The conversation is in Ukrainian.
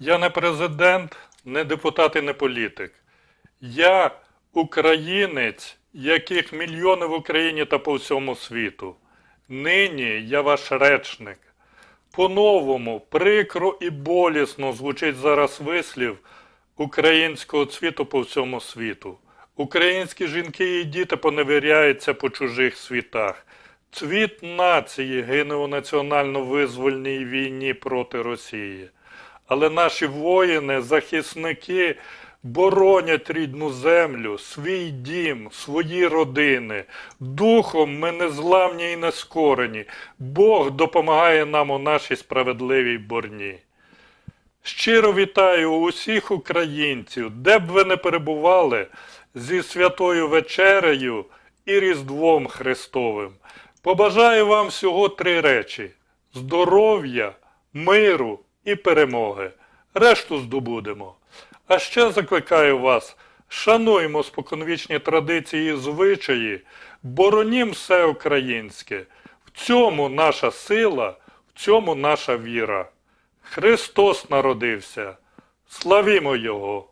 Я не президент, не депутат і не політик. Я українець, яких мільйони в Україні та по всьому світу. Нині я ваш речник. По-новому, прикро і болісно звучить зараз вислів українського цвіту по всьому світу. Українські жінки і діти поневіряються по чужих світах. Цвіт нації гине у національно-визвольній війні проти Росії. Але наші воїни, захисники боронять рідну землю, свій дім, свої родини. Духом ми незламні і нескорені. Бог допомагає нам у нашій справедливій борні. Щиро вітаю усіх українців, де б ви не перебували, зі святою вечерею і Різдвом Христовим. Побажаю вам всього три речі: здоров'я, миру і перемоги. Решту здобудемо. А ще закликаю вас, шануймо споконвічні традиції і звичаї, боронім все українське. В цьому наша сила, в цьому наша віра. Христос народився. Славімо Його!